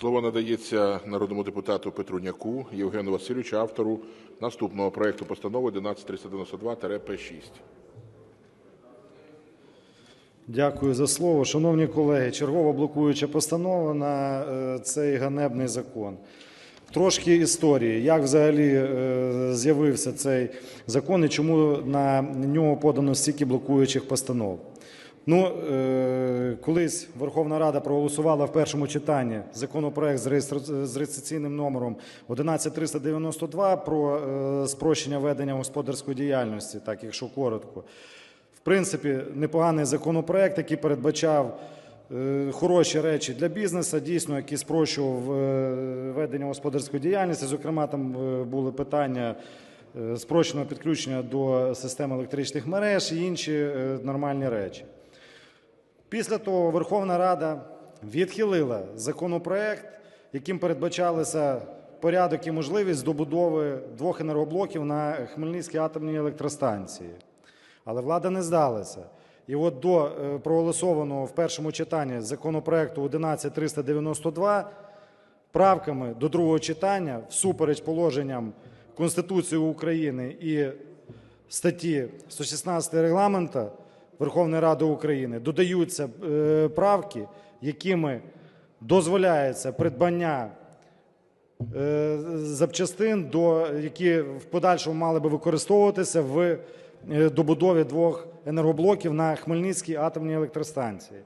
Слово надається народному депутату Петруняку Євгену Васильовичу, автору наступного проекту постанови 11392-П6. Дякую за слово. Шановні колеги, чергова блокуюча постанова на е, цей ганебний закон. Трошки історії, як взагалі е, з'явився цей закон і чому на нього подано стільки блокуючих постанов. Ну, е, колись Верховна Рада проголосувала в першому читанні законопроект з, реєстра- з реєстраційним номером 11392 про е, спрощення ведення господарської діяльності, так якщо коротко. В принципі, непоганий законопроект, який передбачав е, хороші речі для бізнесу, дійсно, який спрощував ведення господарської діяльності. Зокрема, там були питання спрощеного підключення до системи електричних мереж і інші нормальні речі. Після того Верховна Рада відхилила законопроект, яким передбачалися порядок і можливість добудови двох енергоблоків на Хмельницькій атомній електростанції. Але влада не здалася. І от до е, проголосованого в першому читанні законопроекту 11392 правками до другого читання, всупереч положенням Конституції України і статті 116 регламенту Верховної Ради України додаються е, правки, якими дозволяється придбання е, запчастин, які в подальшому мали би використовуватися в е, добудові двох енергоблоків на Хмельницькій атомній електростанції.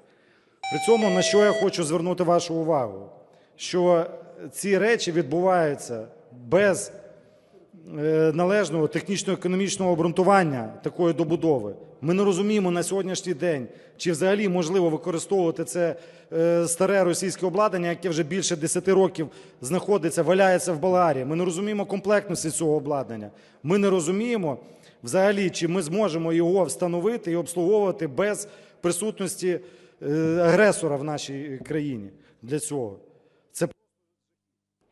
При цьому на що я хочу звернути вашу увагу, що ці речі відбуваються без належного технічно-економічного обґрунтування такої добудови. Ми не розуміємо на сьогоднішній день, чи взагалі можливо використовувати це е, старе російське обладнання, яке вже більше 10 років знаходиться, валяється в Болгарії. Ми не розуміємо комплектності цього обладнання. Ми не розуміємо взагалі, чи ми зможемо його встановити і обслуговувати без присутності е, агресора в нашій країні для цього.